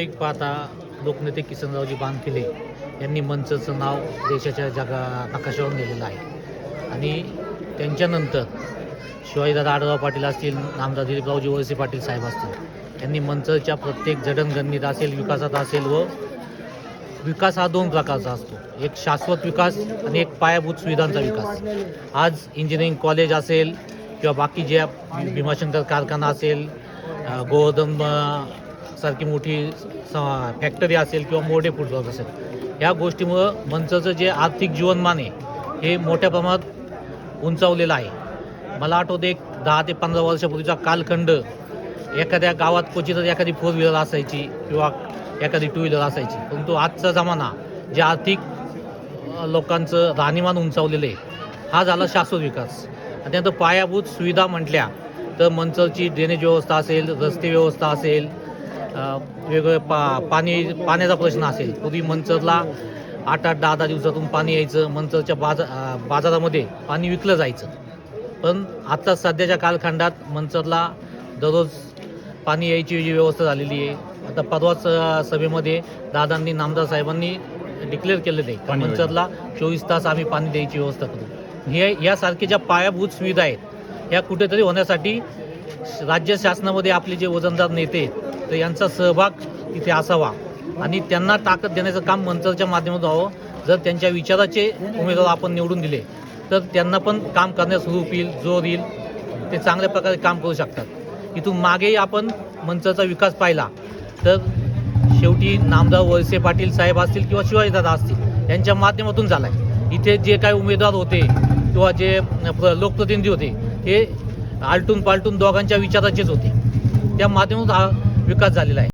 एक पाहता लोकनेते किसनरावजी बानखिले यांनी मंचचं नाव देशाच्या जगा नकाशावर नेलेलं आहे. आणि त्यांच्यानंतर शिवाजीदादा आडराव पाटील असतील नामदार दिलीपरावजी वळसे पाटील साहेब असतील यांनी मंचच्या प्रत्येक जडणघडणीत असेल विकासात असेल व विकास हा दोन प्रकारचा असतो. एक शाश्वत विकास आणि एक पायाभूत सुविधांचा विकास. आज इंजिनिअरिंग कॉलेज असेल किंवा बाकी ज्या भीमाशंकर कारखाना असेल गोवर्धन सारखी मोठी स- फॅक्टरी असेल किंवा मोठे फूड असेल. या गोष्टीमुळं मंचचं जे आर्थिक जीवनमान आहे हे मोठ्या प्रमाणात उंचावलेलं आहे. मला आठवतं एक दहा ते पंधरा वर्षापूर्वीचा कालखंड एखाद्या गावात क्वचितच एखादी फोर व्हीलर असायची किंवा एखादी टू व्हीलर असायची. परंतु आजचा जमाना जे आर्थिक लोकांचं राहणीमान उंचावलेलं आहे हा झाला शाश्वत विकास. आणि त्यानंतर पायाभूत सुविधा म्हटल्या तर मंचरची ड्रेनेज व्यवस्था असेल रस्ते व्यवस्था असेल वेगवेगळे पा पाणी पाण्याचा प्रश्न असेल. पूर्वी मंचरला आठ आठ दहा दहा दिवसातून पाणी यायचं. मंचरच्या बाजा बाजारामध्ये पाणी विकलं जायचं. पण आता सध्याच्या कालखंडात मंचरला दररोज पाणी यायची जी व्यवस्था झालेली आहे. आता परवाच सभेमध्ये दादांनी नामदार साहेबांनी डिक्लेअर केलेलं आहे. मंचरला चोवीस तास आम्ही पाणी द्यायची व्यवस्था करू. हे यासारख्या ज्या पायाभूत सुविधा आहेत ह्या कुठेतरी होण्यासाठी राज्य शासनामध्ये आपले जे वजनदार नेते तर यांचा सहभाग तिथे असावा. आणि त्यांना ताकद देण्याचं काम मंचरच्या माध्यमातून व्हावं. जर त्यांच्या विचाराचे उमेदवार आपण निवडून दिले तर त्यांना पण काम करण्यास रूप येईल जोर येईल. ते चांगल्या प्रकारे काम करू शकतात. इथून मागेही आपण मंचाचा विकास पाहिला तर शेवटी नामदार वळसे पाटील साहेब असतील किंवा शिवाजीदादा असतील यांच्या माध्यमातून झाला आहे इथे जे काही उमेदवार होते किंवा जे प्र- लोकप्रतिनिधी होते हे आलटून पालटून दोघांच्या विचाराचेच होते. त्या माध्यमातून हा विकास झालेला आहे.